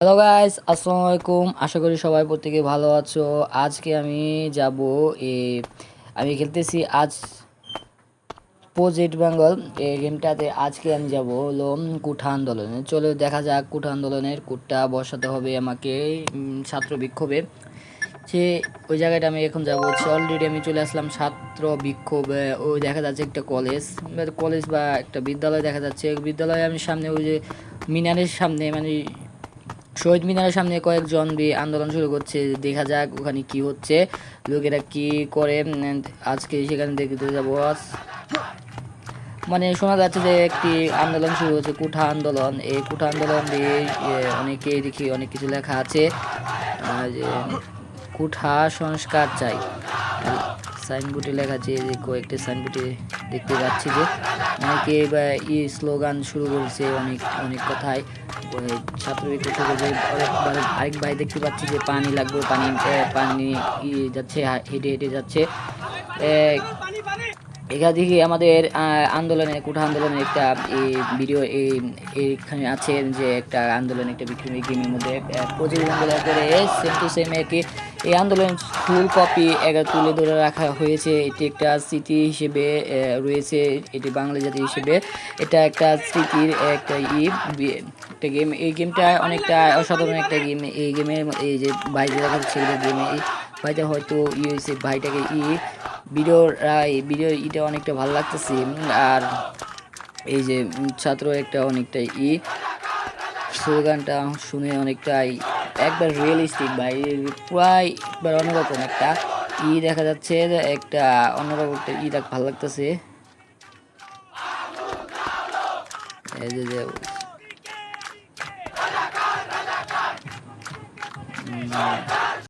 Hello guys আসসালামু আলাইকুম। আশা করি সবাই প্রত্যেকে ভালো আছো। আজকে আমি যাব এ, আমি খেলতেছি আজ প্রজেক্ট বেঙ্গল এই গেমটাতে আজকে আমি যাব হলো কুঠা আন্দোলনে। চলো দেখা যাক কুঠা আন্দোলনের কুটটা বসাতে হবে আমাকে ছাত্র বিক্ষোভে। সে, ওই জায়গাটা আমি এখন যাব। হচ্ছে অলরেডি আমি চলে আসলাম ছাত্র বিক্ষোভ। ও, দেখা যাচ্ছে একটা কলেজ কলেজ বা একটা বিদ্যালয় দেখা যাচ্ছে। বিদ্যালয়ে আমি সামনে ওই যে মিনারের সামনে মানে শহীদ মিনারের সামনে কয়েকজন আন্দোলন শুরু করছে। দেখা যাক ওখানে কি হচ্ছে। লোকেরা কি করে আজকে সেখানে দেখতে যাব মানে শোনা যাচ্ছে যে একটি আন্দোলন শুরু হচ্ছে কুঠা আন্দোলন। এই কুঠা আন্দোলন দিয়ে অনেকে দেখি অনেক কিছু লেখা আছে। কুঠা সংস্কার চাই। সাইনবোর্ডে লেখা আছে যে কয়েকটি সাইনবোর্ডে দেখতে পাচ্ছি যে অনেকে ই স্লোগান শুরু করেছে অনেক অনেক কথায়। ছাত্র যে আরেক ভাই দেখতে পাচ্ছি যে পানি লাগবে পানি পানি যাচ্ছে হেঁটে হেঁটে যাচ্ছে। এখান থেকে আমাদের আহ, আন্দোলনের কুঠা আন্দোলনের একটা ভিডিও এই এইখানে আছে যে একটা আন্দোলন একটা বিক্রমী গেমের মধ্যে প্রতিবন্ধকতা করে সেম টু সেম একই এই আন্দোলন ফুল কপি একা তুলে ধরে রাখা হয়েছে। এটি একটা স্মৃতি হিসেবে রয়েছে। এটি বাংলা জাতি হিসেবে এটা একটা স্মৃতির একটা ই একটা গেম এই গেমটা অনেকটা অসাধারণ একটা গেম এই গেমের এই যে বাইরে দেখা যাচ্ছে গেমে এই ভাইটা হয়তো ই হয়েছে ভাইটাকে ই, ভিডিওর ভিডিও ইটা অনেকটা ভালো লাগতেছে। আর এই যে ছাত্র একটা অনেকটা ই, স্লোগানটা শুনে অনেকটাই একবার রিয়েলিস্টিক ভাই প্রায় একবার অন্যরকম একটা ই দেখা যাচ্ছে একটা অন্যরকম একটা ই দেখ, ভালো লাগতেছে। এই যে